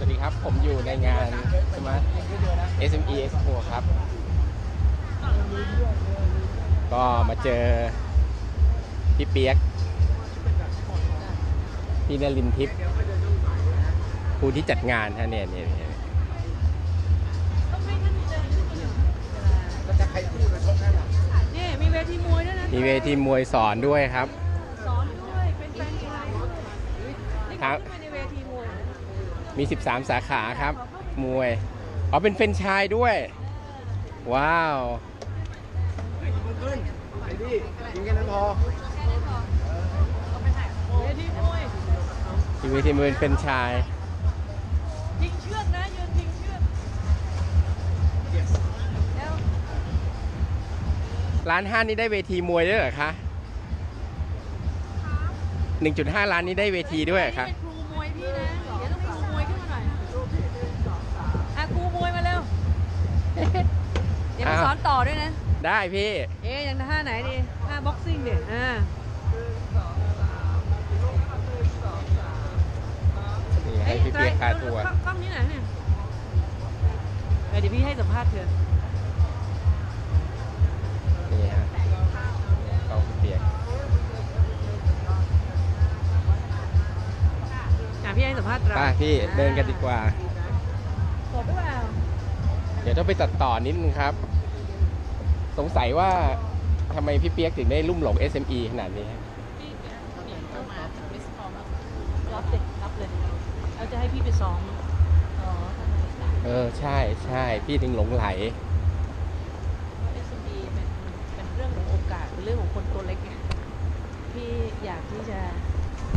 วัสดีครับ ผมอยู่ในงาน Smart SME Expo ครับ ก็มาเจอพี่เปียก พี่นลินทิพย์ผู้ที่จัดงานฮะเนี่ยเนี่ยเนี่ยนี่มีเวทีมวยด้วยนะมีเวทีมวยสอนด้วยครับ สอนด้วย เป็นแฟนกีฬานี่ครัเขาบขึ้นมาในเวทีมวย มี 13 สาขาครับ มวย อ๋อ เป็นเฟรนไชายด้วย ว้าวเวทีมวยมีเวทีมวยเป็นเฟรนไชายยิงเชือกนะยืนยิงเชือกแล้วร้านห้านี่ได้เวทีมวยด้วยเหรอคะ1.5ล้านนี้ได้เวทีด้วยเหรอคะ เดี๋ยวมาอ้าวสอนต่อด้วยนะ ได้พี่ เอ๊ยยังท่าไหนดีท่าบ็อกซิ่งดิอ่านี่ให้พี่เปียกพาทัวร์กล้องนี้หน่อยเนี่ยเออเดี๋ยวพี่ให้สัมภาษณ์เธอนี่ฮะกล้องพี่เปียกอะพี่ให้สัมภาษณ์เราไป้าพี่เดินกันดีกว่ากดหรือเปล่า เดี๋ยวต้องไปตัดต่อนิดนึงครับ สงสัยว่าทำไมพี่เปียกถึงได้ลุ่มหลง SME ขนาดนี้ฮะพี่เมียเข้ามามิสคอมรับเลยรับเลยเราจะให้พี่ไปซ้อมอ๋อทำไมเออใช่ใช่พี่ถึงหลงไหลเอสดีเป็นเป็นเรื่องของโอกาสเป็นเรื่องของคนตัวเล็กไงพี่อยากที่จะ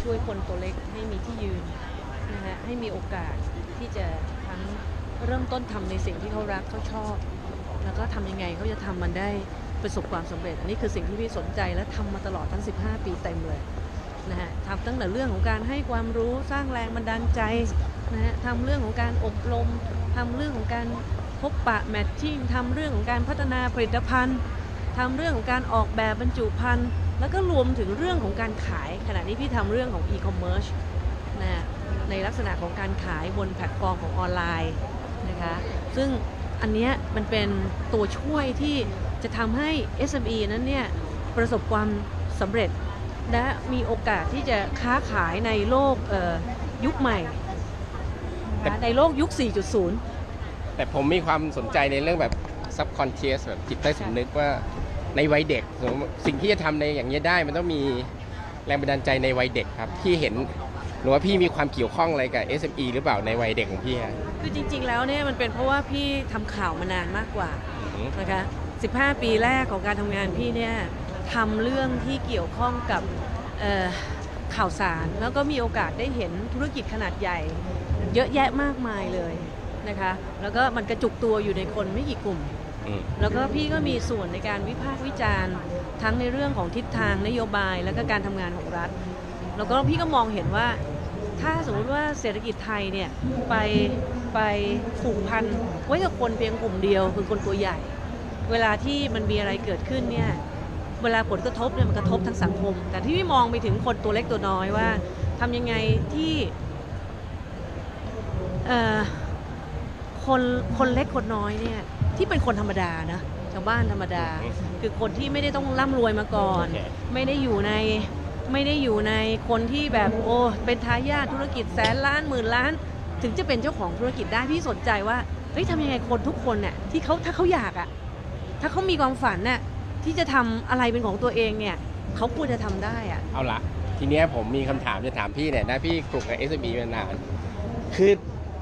ช่วยคนตัวเล็กให้มีที่ยืนนะฮะให้มีโอกาสที่จะทั้ง เริ่มต้นทำในสิ่งที่เขารักเขาชอบ แล้วก็ทำยังไงเขาจะทำมันได้ประสบความสำเร็จ อันนี้คือสิ่งที่พี่สนใจและทำมาตลอดทั้ง 15 ปีเต็มเลยนะฮะทำตั้งแต่เรื่องของการให้ความรู้สร้างแรงบันดาลใจนะฮะทำเรื่องของการอบรมทำเรื่องของการพบปะแมทชิ่งทำเรื่องของการพัฒนาผลิตภัณฑ์ทำเรื่องของการออกแบบบรรจุภัณฑ์แล้วก็รวมถึงเรื่องของการขาย ขณะนี้พี่ทำเรื่องของ e-commerce นะฮะในลักษณะของการขายบนแพลตฟอร์มของออนไลน์ นะคะ ซึ่งอันเนี้ยมันเป็นตัวช่วยที่จะทำให้ SME นั้นเนี่ยประสบความสำเร็จ และมีโอกาสที่จะค้าขายในโลกเอ่อยุคใหม่นะคะในโลกยุค 4.0 แต่ผมมีความสนใจในเรื่องแบบ subconscious แบบจิตใต้สำนึกว่าในวัยเด็กสมมุติสิ่งที่จะทำในอย่างนี้ยได้มันต้องมีแรงบันดาลใจในวัยเด็กครับ พี่เห็นหรือว่าพี่มีความเกี่ยวข้องอะไรกับ SME หรือเปล่าในวัยเด็กของพี่ฮะ คือจริง ๆ แล้วเนี่ยมันเป็นเพราะว่าพี่ทำข่าวมานานมากกว่าอืมนะคะ 15 ปีแรกของการทำงานพี่เนี่ยทำเรื่องที่เกี่ยวข้องกับเอ่อข่าวสารแล้วก็มีโอกาสได้เห็นธุรกิจขนาดใหญ่ เยอะแยะมากมายเลยนะคะ แล้วก็มันกระจุกตัวอยู่ในคนไม่กี่กลุ่ม อืมแล้วก็พี่ก็มีส่วนในการวิพากษ์วิจารณ์ ทั้งในเรื่องของทิศทางนโยบายแล้วก็การทำงานของรัฐ แล้วก็พี่ก็มองเห็นว่า ถ้าสมมติว่าเศรษฐกิจไทยเนี่ยไป ไปผูกพันไว้กับคนเพียงกลุ่มเดียวคือคนตัวใหญ่ เวลาที่มันมีอะไรเกิดขึ้นเนี่ยเวลาผลกระทบเนี่ยมันกระทบทั้งสังคม แต่ที่พี่มองไปถึงคนตัวเล็กตัวน้อยว่าทำยังไงที่เอ่อคนคนเล็กคนน้อยเนี่ยที่เป็นคนธรรมดานะชาวบ้านธรรมดา คือคนที่ไม่ได้ต้องร่ำรวยมาก่อนโอเคไม่ได้อยู่ในไม่ได้อยู่ในคนที่แบบโอ้เป็นทายาทธุรกิจแสนล้านหมื่นล้าน ถึงจะเป็นเจ้าของธุรกิจได้พี่สนใจว่าเฮ้ยทำยังไงคนทุกคนเนี่ยที่เขาถ้าเขาอยากอะถ้าเขามีความฝันน่ะที่จะทำอะไรเป็นของตัวเองเนี่ยเขาควรจะทำได้อะเอาละทีเนี้ยผมมีคำถามจะถามพี่เนี่ยนะพี่กลุ่มกับ SME มานาน คือ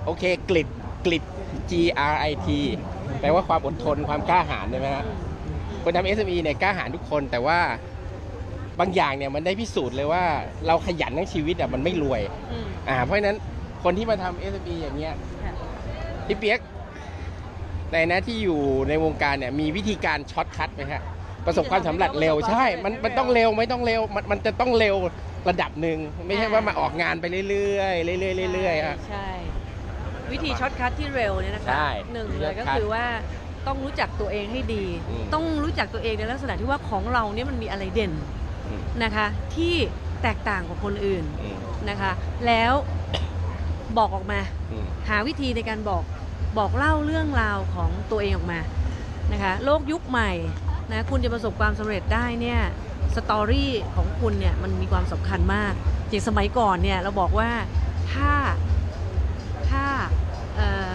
โอเคกลิดกลิด G R I T แปลว่าความอดทนความกล้าหาญใช่ไหมฮะคนทำ SME เนี่ยกล้าหาญทุกคนแต่ว่าบางอย่างเนี่ยมันได้พิสูจน์เลยว่าเราขยันทั้งชีวิตอะมันไม่รวยอืมอ่าเพราะฉะนั้น คนที่มาทำ SME อย่างเงี้ยค่ะพี่เปียกในนะที่อยู่ในวงการเนี่ยมีวิธีการช็อตคัทไหมฮะประสบความสำเร็จเร็วใช่ มันมันต้องเร็วไม่ต้องเร็วมันมันจะต้องเร็วระดับหนึ่งไม่ใช่ว่ามาออกงานไปเรื่อยๆเรื่อยๆเรื่อยๆฮะ ใช่ วิธีช็อตคัทที่เร็วเนี่ยนะคะใช่หนึ่งช็เลอตยก็คัทคือว่าต้องรู้จักตัวเองให้ดี อืม ต้องรู้จักตัวเองในลักษณะที่ว่าของเราเนี่ยมันมีอะไรเด่นอืมนะคะ ที่แตกต่างกว่าคนอื่นอืมนะคะ แล้ว บอกออกมา อืมหาวิธีในการบอกบอกเล่าเรื่องราวของตัวเองออกมานะคะโลกยุคใหม่นะคุณจะประสบความสำเร็จได้เนี่ยสตอรี่ของคุณเนี่ยมันมีความสำคัญมากอย่างสมัยก่อนเนี่ยเราบอกว่าถ้าถ้าเอ่อ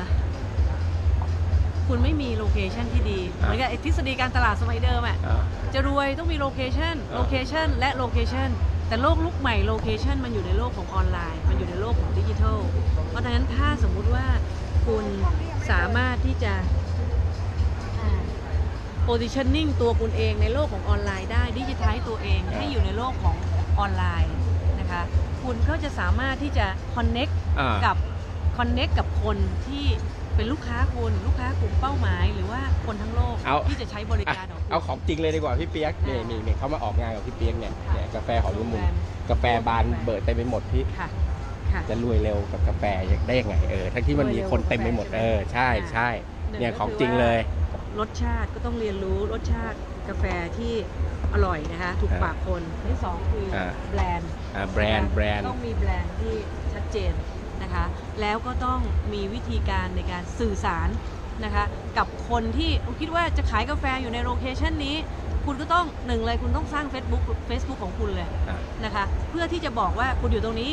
คุณไม่มีโลเคชันที่ดีเหมือนกับไอ้ทฤษฎีการตลาดสมัยเดิมอะอ่า จะรวยต้องมีโลเคชันอ่า โลเคชันและโลเคชันแต่โลกลุกใหม่โลเคชันมันอยู่ในโลกของออนไลน์ มันอยู่ในโลกของดิจิทัล เพราะฉะนั้นถ้าสมมุติว่าคุณสามารถที่จะ positioning ตัวคุณเองในโลกของออนไลน์ได้ดิจิทัลตัวเองให้อยู่ในโลกของออนไลน์นะคะคุณก็จะสามารถที่จะ connect อ่ากับ connect กับคนที่เป็นลูกค้าคุณลูกค้ากลุ่มเป้าหมาย หรือว่าคนทั้งโลกเอาที่จะใช้บริการของคุณเอาของจริงเลยดีกว่าพี่เปียกนี่อ่านี่นี่เขามาออกงานกับพี่เปียกเนี่ยค่ะเนี่ยกาแฟหอมละมุนแบรนด์กาแฟบานเบิดเต็มไปหมดพี่ ค่ะค่ะ จะรวยเร็วกับกาแฟได้ยังไงเออทั้งที่มันมีคนเต็มไปหมดเออใช่ใช่หนึ่งเนี่ยก็ของคือจริงเลยรสชาติก็ต้องเรียนรู้รสชาติกาแฟที่อร่อยนะคะถูกอ่าปากคนที่สองคืออาแบรนด์อ่าแบรนด์แบรนด์ต้องมีแบรนด์ที่ชัดเจนนะคะ แล้วก็ต้องมีวิธีการในการสื่อสารนะคะ กับคนที่คิดว่าจะขายกาแฟอยู่ในโลเคชันนี้คุณก็ต้องหนึ่งเลยคุณต้องสร้าง Facebook Facebook ของคุณเลยอ่านะคะ เพื่อที่จะบอกว่าคุณอยู่ตรงนี้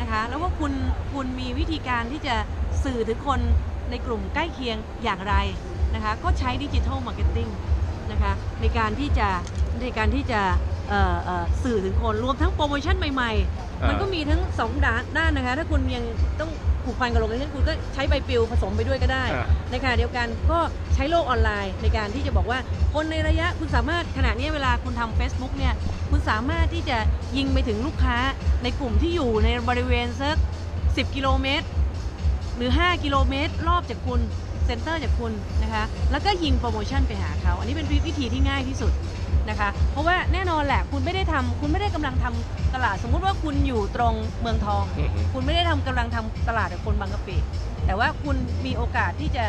นะคะแล้วว่าคุณคุณมีวิธีการที่จะสื่อถึงคนในกลุ่มใกล้เคียงอย่างไรนะคะก็ใช้ดิจิทัลมาร์เก็ตติ้งนะคะในการที่จะในการที่จะ สื่อถึงคนรวมทั้งโปรโมชั่นใหม่ๆ มันก็มีทั้งสองด้านด้านนะคะ ถ้าคุณยังต้องผูกพันกับโลเคชั่นคุณก็ใช้ใบปลิวผสมไปด้วยก็ได้อ่าในขณะเดียวกันก็ใช้โลกออนไลน์ในการที่จะบอกว่าคนในระยะคุณสามารถขณะนี้เวลาคุณทำ Facebook เนี่ยคุณสามารถที่จะยิงไปถึงลูกค้าในกลุ่มที่อยู่ในบริเวณสัก10 กิโลเมตร หรือ 5 กิโลเมตร รอบจากคุณ เซ็นเตอร์จากคุณนะคะแล้วก็ยิงโปรโมชั่นไปหาเขา อันนี้เป็นวิธีที่ง่ายที่สุดนะคะเพราะว่าแน่นอนแหละคุณไม่ได้ทำคุณไม่ได้กำลังทำตลาด สมมุติว่าคุณอยู่ตรงเมืองทองอืมคุณไม่ได้ทำกำลังทำตลาดกับคนบางกะปิแต่ว่าคุณมีโอกาสที่จะ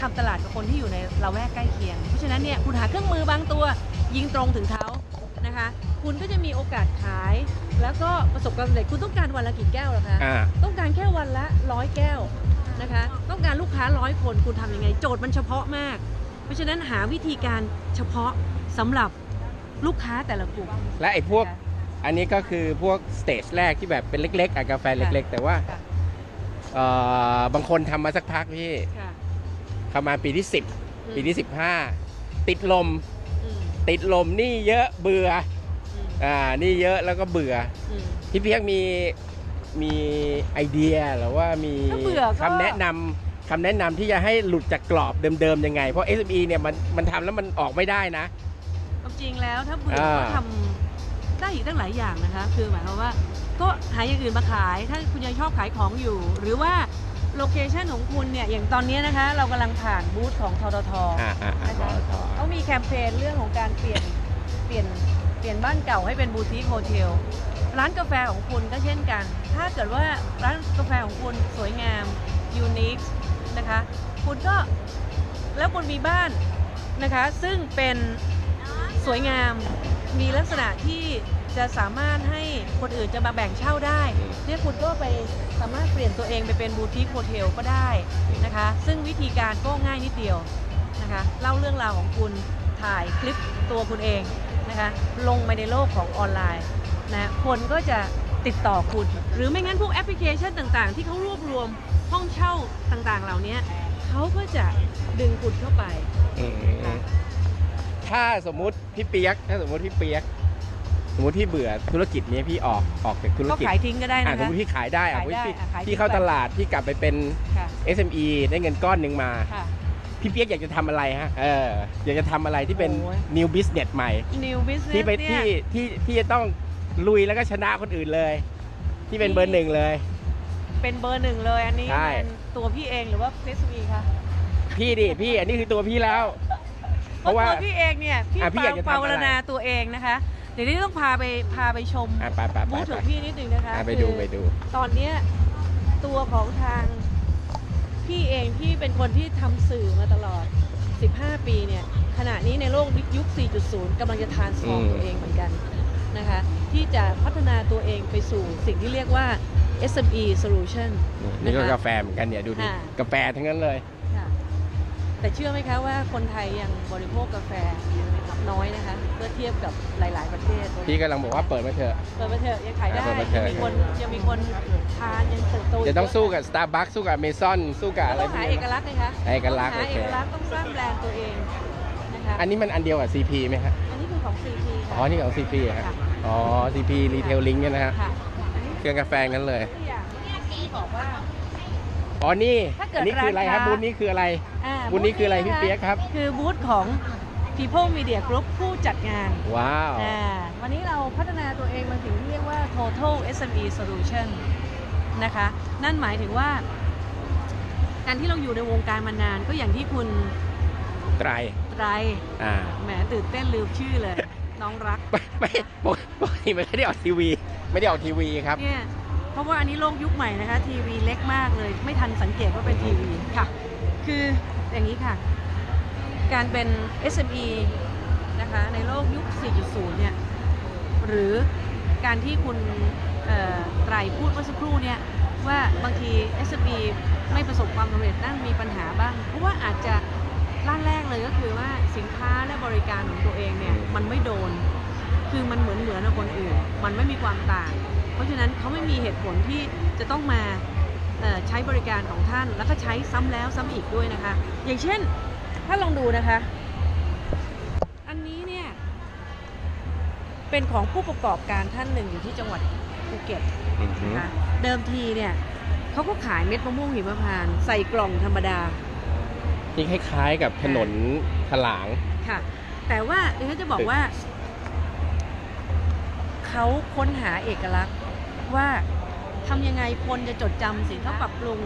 ทำตลาดกับคนที่อยู่ในละแวกใกล้เคียง เพราะฉะนั้นเนี่ยคุณหาเครื่องมือบางตัวยิงตรงถึงเขานะคะคุณก็จะมีโอกาสขาย แล้วก็ประสบความสำเร็จคุณต้องการวันละกี่แก้วล่ะคะอ่าต้องการแค่วันละร้อยแก้ว นะคะ ต้องการลูกค้าร้อยคนคุณทำยังไง โจทย์มันเฉพาะมาก เพราะฉะนั้นหาวิธีการเฉพาะสำหรับลูกค้าแต่ละกลุ่ม และไอ้พวกอันนี้ก็คือพวกสเตจแรกที่แบบเป็นเล็กๆอะกาแฟเล็ก ๆ แต่ว่าค่ะเอ่อบางคนทำมาสักพักพี่ค่ะประมาณปีที่อืม10 ปีที่ 15 ติดลม อืมติดลมนี่เยอะเบื่ออืมอ่านี่เยอะแล้วก็เบื่อ อืมพี่เพียกมี มีไอเดียหรือว่ามีถ้าเบื่อก็ คำแนะนำคำแนะนำที่จะให้หลุดจากกรอบเดิมๆยังไง เพราะ SME เนี่ยมันมันทำแล้วมันออกไม่ได้นะ ความจริงแล้วถ้าเบื่ออ่าก็ทำได้อีกตั้งหลายอย่างนะคะ คือหมายความว่าก็หาอย่างอื่นมาขาย ถ้าคุณยังชอบขายของอยู่ หรือว่าโลเคชันของคุณเนี่ยอย่างตอนนี้นะคะ เรากำลังผ่านบูธของททท อ่าอ่าอ่านะคะขอขอ เขามีแคมเปญเรื่องของการเปลี่ยนเปลี่ยน เปลี่ยนบ้านเก่าให้เป็นบูติคโฮเทล ร้านกาแฟของคุณก็เช่นกัน ถ้าเกิดว่าร้านกาแฟของคุณสวยงามยูนิคนะคะ คุณก็แล้วคุณมีบ้านนะคะ ซึ่งเป็นสวยงาม มีลักษณะที่จะสามารถให้คนอื่นจะมาแบ่งเช่าได้เนี่ยคุณก็ไปสามารถเปลี่ยนตัวเองไปเป็นบูติคโฮเทลก็ได้นะคะ ซึ่งวิธีการก็ง่ายนิดเดียวนะคะ เล่าเรื่องราวของคุณถ่ายคลิปตัวคุณเอง นะคะลงไปในโลกของออนไลน์นะคนก็จะติดต่อคุณ หรือไม่งั้นพวกแอปพลิเคชันต่างๆ ที่เขารวบรวมห้องเช่าต่างๆ เหล่านี้เขาก็จะดึงคุณเข้าไปอืมค่ะถ้าสมมุติพี่เปียก ถ้าสมมุติพี่เปียก สมมุติพี่เบื่อธุรกิจนี้พี่ออกออกจากธุรก็กิจขายทิ้งก็ได้อ่านะสมคะมติพี่ขายได้อะขายได้พี่อะขายพี่เข้าทิ้งไปตลาดพี่กลับไปเป็นค่ะ SME ได้เงินก้อนหนึ่งมาค่ะ พี่เปียกอยากจะทำอะไรฮะเอออยากจะทำอะไรที่เป็น โอ้ย new business ใหม่ New Business ที่ไปเนี่ยที่ที่ที่จะต้องลุยแล้วก็ชนะคนอื่นเลย ที่เป็นเบอร์หนึ่งเลย เป็นเบอร์หนึ่งเลยอันนี้ใช่ เป็นตัวพี่เองหรือว่าเฟสวีคะพี่ดิพี่อันนี้คือตัวพี่แล้ว เพเพราะราะว่าตัวพี่เองเนี่ยพี่อะพี่อยากจะทำปาอะไร วนาตัวเองนะคะ เดี๋ยวนี้ต้องพาไปพาไปชมอะไปไปไปบูธไปของพี่นิดนึงนะคะอะไปดูคือไปดู ตอนเนี้ยตัวของทาง พี่เองที่เป็นคนที่ทำสื่อมาตลอด 15 ปีเนี่ยขณะนี้ในโลกยุค 4.0 กำลังจะทานสฟอร์มอืมตัวเองเหมือนกันนะคะที่จะพัฒนาตัวเองไปสู่สิ่งที่เรียกว่า SME Solution นี่ก็ะคะกาแฟเหมือนกันเนี่ย ดูดิอ่ากาแฟทั้งนั้นเลยค่ะ แต่เชื่อไหมคะว่าคนไทยยังบริโภคกาแฟน้อยนะคะเมื่อเทียบกับหลาย ๆ ประเทศพี่กำลังบอกว่าเปิดมาเถอะ เปิดมาเถอะยังขายได้เปิดมาเถยังอะมีคนยังมีคนทานยังเติบโตจะต้องสู้กับ Starbucks สู้กับ Amazon สู้กับอะไรต้องพวหากเอนี้กลักษณ์นะคะเอกลักษณ์ต้องหาโอเคเอกลักษณ์ต้องสร้างแบรนด์ตัวเองนะคะอันนี้มันอันเดียวกับ CP ไหมฮะอันนี้คือของ CP ค่ะอ๋อนี่ของ CP อะฮะค่ะ อ๋อ CP Retailing เนี่ยนะฮะค่ะอันนี้เครื่องกาแฟนั้นเลย ตัวอย่างที่บอกว่า อ๋อนี่ถ้าเกิดอันนี้คืออะไรครับ ร้านค้า บูธนี้คืออะไร อ่าบูธนี้คืออะไรพี่เปี๊ยกครับ คือบูธของ People Media Group ผู้จัดงานว้าว อ่าวันนี้เราพัฒนาตัวเองมาถึงเรียกว่า total SME solution นะคะนั่นหมายถึงว่า การที่เราอยู่ในวงการมานานก็อย่างที่คุณไตรไตรอ่าแหมตื่นเต้นลืมชื่อเลย น้องรัก ไม่ไม่ปกปกติไม่ได้ออกทีวี ไม่ได้ออกทีวีครับ เนี่ย เพราะว่าอันนี้โลกยุคใหม่นะคะ ทีวีเล็กมากเลย ไม่ทันสังเกตว่าเป็นทีวีค่ะ คืออย่างนี้ค่ะ การเป็น SME นะคะในโลกยุค 4.0 เนี่ย หรือการที่คุณเอ่อไตรพูดเมื่อสักครู่เนี่ยว่าบางที SME ไม่ประสบความสำเร็จนั่นมีปัญหาบ้าง เพราะว่าอาจจะร่างแรกเลยก็คือว่าสินค้าและบริการของตัวเองเนี่ยอืมมันไม่โดน คือมันเหมือนเหมือนกับคนอื่น มันไม่มีความต่าง เพราะฉะนั้นเขาไม่มีเหตุผลที่จะต้องมาเอ่อใช้บริการของท่านแล้วก็ใช้ซ้ำแล้วซ้ำอีกด้วยนะคะ อย่างเช่นถ้าลองดูนะคะ อันนี้เนี่ย เป็นของผู้ประกอบการท่านหนึ่งอยู่ที่จังหวัดภูเก็ตอือฮึนะคะเดิมทีเนี่ยเขาก็ขายเม็ดมะม่วงหิมพานต์ใส่กล่องธรรมดานี่คล้ายๆกับถนนถลางค่ะ แต่ว่าดิฉันจะบอกว่าเขาค้นหาเอกลักษณ์ ว่าทำยังไงคนจะจดจำสินค้าปรับปรุง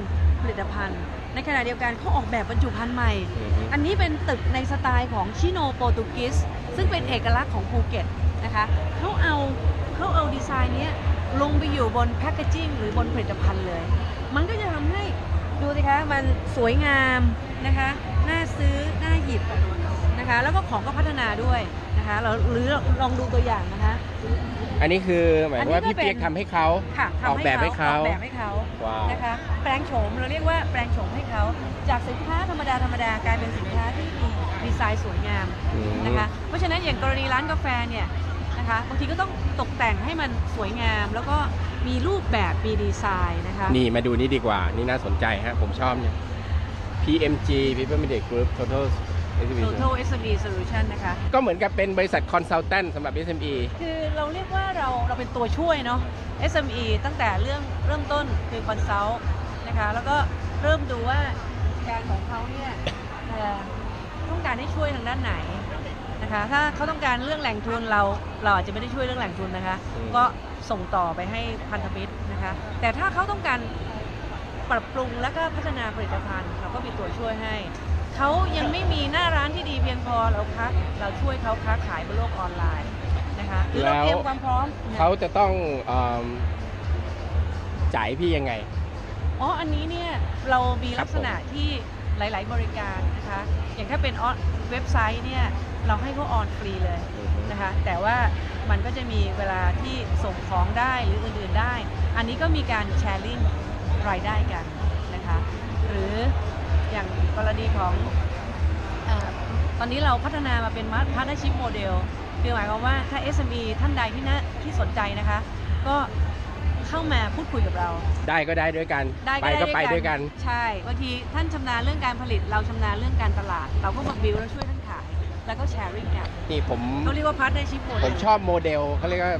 ผลิตภัณฑ์ ในขณะเดียวกันเขาออกแบบบรรจุภัณฑ์ใหม่อือฮึอันนี้เป็นตึกในสไตล์ของชิโนโปรตุกิสซึ่งเป็นเอกลักษณ์ของภูเก็ตนะคะเขาเอาเขาเอาดีไซน์เนี้ยลงไปอยู่บนแพคเกจิ้งหรือบนผลิตภัณฑ์เลย มันก็จะทำให้ดูสิคะมันสวยงามนะคะน่าซื้อน่าหยิบนะคะแล้วก็ของก็พัฒนาด้วย นะคะเราหรือลองดูตัวอย่างนะคะ อันนี้คือหมายความว่าอันนี้ก็พี่เปียกเป็นทำให้เขาค่ะออกทำให้แบบให้เขาออกแบบให้เขาว้าวนะคะแปลงโฉมเราเรียกว่าแปลงโฉมให้เขาจากสินค้าธรรมดาธรรมดากลายเป็นสินค้าที่มีดีไซน์สวยงามอืมนะคะเพราะฉะนั้นอย่างกรณีร้านกาแฟเนี่ยนะคะบางทีก็ต้องตกแต่งให้มันสวยงาม แล้วก็มีรูปแบบมีดีไซน์นะคะ นี่มาดูนี่ดีกว่า นี่น่าสนใจฮะผมชอบเนี่ย PMG People Media Group Total Exhibition Total SME Solution นะคะ ก็เหมือนกับเป็นบริษัทคอนซัลแทนสำหรับ SME คือเราเรียกว่าเราเราเป็นตัวช่วยเนาะ SME ตั้งแต่เรื่องเริ่มต้นคือคอนซัลท์นะคะ แล้วก็เริ่มดูว่าการของเขาเนี่ยเอ่อต้องการให้ช่วยทางด้านไหนนะคะ ถ้าเขาต้องการเรื่องแหล่งทุนเราเราอาจจะไม่ได้ช่วยเรื่องแหล่งทุนนะคะอืมก็ส่งต่อไปให้พันธมิตรนะคะ แต่ถ้าเขาต้องการปรับปรุงและก็พัฒนาผลิตภัณฑ์ เราก็มีตัวช่วยให้ เขายังไม่มีหน้าร้านที่ดีเพียงพอเราคัดเราช่วยเขาค้าขายบนโลกออนไลน์นะคะหรือเราเตรียมความพร้อมเขาจะต้องเอิ่มจ่ายพี่ยังไง อ๋ออันนี้เนี่ยเรามีครัลับกษณะที่หลาย ๆ บริการนะคะอย่างถ้าเป็นออนเว็บไซต์เนี่ยเราให้เขาออนฟรีเลยนะคะแต่ว่ามันก็จะมีเวลาที่ส่งของได้หรืออื่น ๆ ได้ อันนี้ก็มีการแชร์ลิงรายได้กันนะคะหรือ อย่างกรณีของเออตอนนี้เราพัฒนามาเป็น partnership model คือหมายความว่าถ้า SME ท่านใดที่นะที่สนใจนะคะ ก็เข้ามาพูดคุยกับเรา ได้ก็ได้ด้วยกันได้ไปก็ไปด้วยกัน ใช่บางทีท่านชำนาญเรื่องการผลิตเราชำนาญเรื่องการตลาด เราก็มาบิวแล้วช่วยท่านขาย แล้วก็แชร์ริ่งกันนี่ผมเขาเรียกว่าพาร์ทเนอร์ชิพโมเดผลมชอบโมเดลเขาเรียกว่า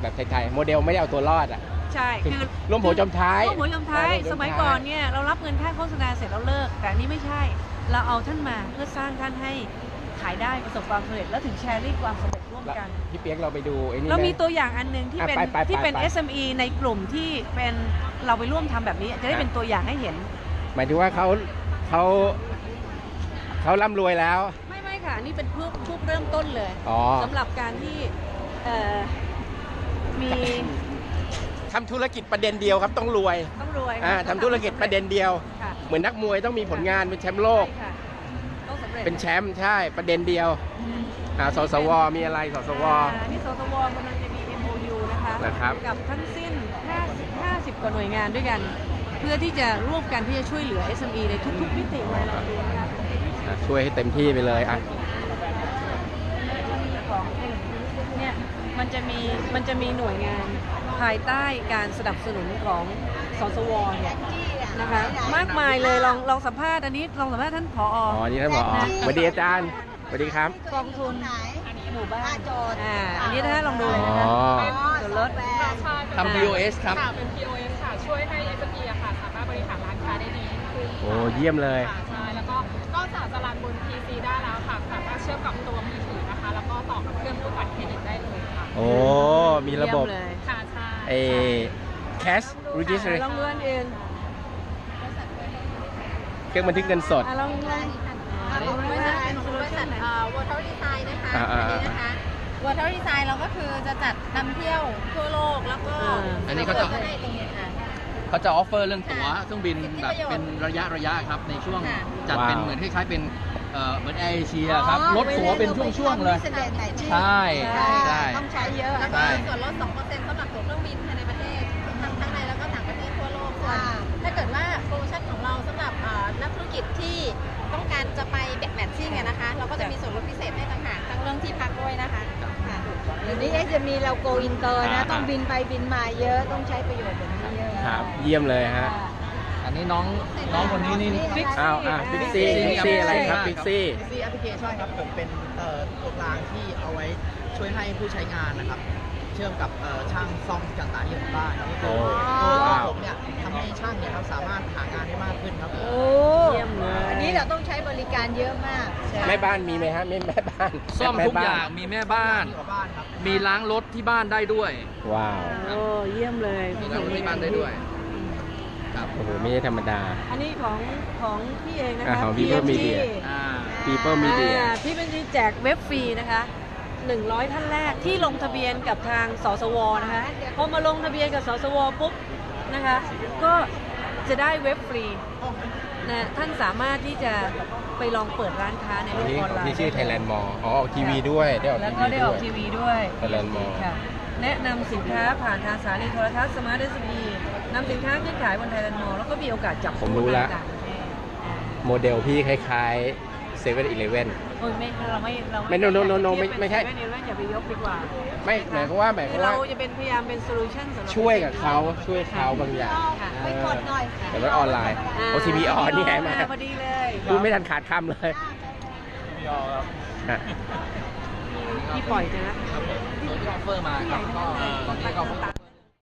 แบบไทยๆ โมเดลไม่ได้เอาตัวรอดอะ ใช่คือร่วมหัวจมท้ายร่วมหัวจมท้ายร่วหัวจสมัยก่อนเนี่ยเรารับเงินค่าโฆษณาเสร็จแล้วเลิก แต่อันนี้ไม่ใช่ เราเอาท่านมาเพื่อสร้างท่านให้ขายได้ประสบความสำเร็จแล้วถึงแชร์ริ่งความสำเร็จร่วมแล้วกันพี่เปียกเราไปดูไอ้นี่เรามีนะตัวอย่างอันหนึ่งที่อะเป็นไปไปไปที่เป็นไป SME ในกลุ่มที่เป็นเราไปร่วมทำแบบนี้ จะได้เป็นตัวอย่างให้เห็น หมายถึงว่าเขาเขาเขาร่ำรวยแล้ว ไม่ไม่ค่ะอันนี่เป็นผู้ผู้เริ่มต้นเลยอ๋อสำหรับการที่เอ่อมี ทำธุรกิจประเด็นเดียวครับต้องรวยต้องรวยอ่าทำธุรกิจประเด็นเดียว ค่ะเหมือนนักมวยต้องมีผลงานเป็นแชมป์โลก ใช่ค่ะต้องสำเร็จเป็นแชมป์ใช่ประเด็นเดียวอ่าสสวมีอะไรสสว อ่านี่สสวกำลังจะมี MOU นะคะนะครับ กับทั้งสิ้น5 50 กว่าหน่วยงานด้วยกัน เพื่อที่จะร่วมกันที่จะช่วยเหลือ SME ในทุกๆมิติเลยลองดูนะคะอะช่วยให้เต็มที่ไปเลยอะของเนี่ยมันจะมีมันจะมีหน่วยงาน ภายใต้การสนับสนุนของสสวเนี่ยนะคะมากมายเลยลองลองสัมภาษณ์อันนี้ลองสัมภาษณ์ท่านผออ๋อนี่ท่านบอกอ๋อสวัสดีอาจารย์สวัสดีครับกองทุนไหนหมู่บ้านโจทย์อ่าอันนี้นะฮะลองดูเลยนะคะอ๋อส่วนลดทำ POS ครับค่ะเป็น POS ค่ะช่วยให้ SME อะค่ะสามารถบริหารร้านค้าได้ดีขึ้นโอ้เยี่ยมเลยค่ะใช่แล้วก็นอกจากจะรันบน PC ได้แล้วค่ะสามารถเชื่อมกับตัวมือถือนะคะ แล้วก็ต่อกับเครื่องรูดบัตรเครดิตได้เลยค่ะโอ้มีระบบ เยี่ยมเลยค่ะใช่เอ cash register ลองดูอันอื่นเครื่องบันทึกเงินสดอะลองลองอ่าลองดูบรินะษัทฮะเป็นของโซบลูริชัษันทไหนเอ่อ Water Design นะคะอ่าอ่าอันนี้นะคะ Water Design เราก็คือจะจัดนำเที่ยวทั่วโลกแล้วก็อ่าอันนี้เขาจะได้ตรงนี้ค่ะเขาจะออฟเฟอร์เรื่องตั๋วค่ะเครื่องบินแบบเป็นระยะระยะครับในช่วงค่ะจัดเป็นว้าวเหมือนคล้ายๆเป็นเอ่อเหมือนแอร์เอเชียครับลดตั๋วเป็นช่วงๆเลย ใช่ใช่ใช่ต้องใช้เยอะแล้วใช่ก็ส่วนลด2%สำหรับตั๋วเค ถ้าเกิดว่าโปรโมชั่นของเราสำหรับเอ่อนักธุรกิจที่ต้องการจะไปแบกแมทชิ่งอะนะคะ เราก็จะมีส่วนลดพิเศษให้ต่างหากทั้งเรื่องที่พักด้วยนะคะค่ะเดี๋ยวนี้จะมีเราโกอินเตอร์อ่านะอ่าต้องบินไปบินมาเยอะต้องใช้ประโยชน์แบบนี้เยอะครับ เยี่ยมเลยฮะอันนี้น้องน้องคนนี้นี่ฟิกอ้าวอะพิกซี่ Pixie พิกซี่อะไรครับครับพิกซี่ซีแอปพลิเคชันครับผมเป็นเอ่อตัวกลางที่เอาไว้ช่วยให้ผู้ใช้งานนะครับ เชื่อมกับเอ่อช่างซ่อมต่างๆที่อยู่ในบ้านนี่คือโอ้ตัวว้าวผมเนี่ยทำ ให้ช่างเนี่ยครับสามารถหางานได้มากขึ้นครับผมโอ้เยี่ยมเลย อันนี้เราต้องใช้บริการเยอะมากแม่บ้านมีไหมฮะแม่แม่บ้านซ่อมแทุกอย่างมีแม่บ้าน ที่กว่าบ้านครับมีล้างรถที่บ้านได้ด้วย ว้าวโอ้เยี่ยมเลยมีล้างรถที่บ้านได้ด้วย ครับโอ้โหไม่ใช่ธรรมดา อันนี้ของของพี่เองนะอ่าคะของ People PMG Media อ่า People Media อ่าพี่เป็นแจกเว็บฟรีนะคะ 100 ท่านแรกที่ลงทะเบียนกับทางสสวนะคะ พอมาลงทะเบียนกับสสวปุ๊บ นะคะ ก็จะได้เว็บฟรีนะท่านสามารถที่จะไปลองเปิดร้านค้าในโลอันกนี้ออนของไลน์ที่ชื่อ Thailand Mall อ๋อออกทีวีด้วย ได้ออกแล้วทีก็วีได้ด้อวอกย ทีวีด้วย Thailand Mall ค่ะแนะนำสินค้าผ่านทางสถานีโทรทัศน์สมาร์ทเอสบีนำสินค้าขึ้นขายบนไทยแลนด์มอลแล้วก็มีโอกาสจับผมรู้แล้วต่างประเทศอ่าโมเดลพี่คล้ายๆ 7 e เ e ่ e อโอ้ยไม่เราไม่เราไม่ no no no no ไม่ไม่ใช่ไม่ไม่อย่าไปยกดีกว่าไม่หมายความว่าหมายคคืวามอว่าเราจะเป็นพยายามเป็นโซลูชันสำหรับ ช่วยกับเขาช่วยเขาบางอย่างค่ะ ไปกดหน่อย แต่ว่าออนไลน์าโอทีวีออนนี่ไงมาพอดีเลยพูดไม่ทันขาดคำเลยอะพี่ปล่อยจะนะครับผมตัวที่ออฟเฟอร์มาครับก็ตอนนี้ก็